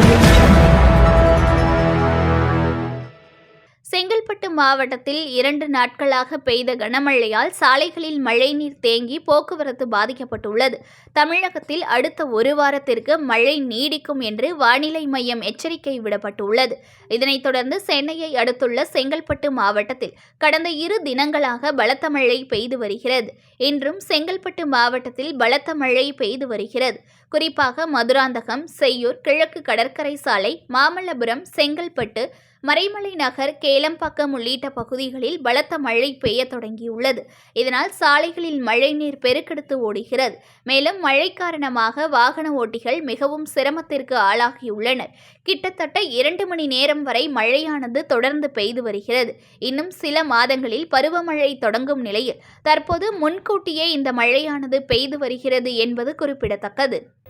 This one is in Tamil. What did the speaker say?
audio செங்கல்பட்டு மாவட்டத்தில் இரண்டு நாட்களாக பெய்த கனமழையால் சாலைகளில் மழைநீர் தேங்கி போக்குவரத்து பாதிக்கப்பட்டுள்ளது. தமிழகத்தில் அடுத்த ஒரு வாரத்திற்கு மழை நீடிக்கும் என்று வானிலை மையம் எச்சரிக்கை விடப்பட்டுள்ளது. இதனைத் தொடர்ந்து சென்னையை அடுத்துள்ள செங்கல்பட்டு மாவட்டத்தில் கடந்த இரு தினங்களாக பலத்த மழை பெய்து வருகிறது. இன்றும் செங்கல்பட்டு மாவட்டத்தில் பலத்த மழை பெய்து வருகிறது. குறிப்பாக மதுராந்தகம் செய்யூர் கிழக்கு கடற்கரை சாலை மாமல்லபுரம் செங்கல்பட்டு மறைமலை நகர் கேலம்பாக்கம் உள்ளிட்ட பகுதிகளில் பலத்த மழை பெய்ய தொடங்கியுள்ளது. இதனால் சாலைகளில் மழைநீர் பெருக்கெடுத்து ஓடுகிறது. மேலும் மழை காரணமாக வாகன ஓட்டிகள் மிகவும் சிரமத்திற்கு ஆளாகியுள்ளனர். கிட்டத்தட்ட இரண்டு மணி நேரம் வரை மழையானது தொடர்ந்து பெய்து வருகிறது. இன்னும் சில மாதங்களில் பருவமழை தொடங்கும் நிலையில் தற்போது முன்கூட்டியே இந்த மழையானது பெய்து வருகிறது என்பது குறிப்பிடத்தக்கது.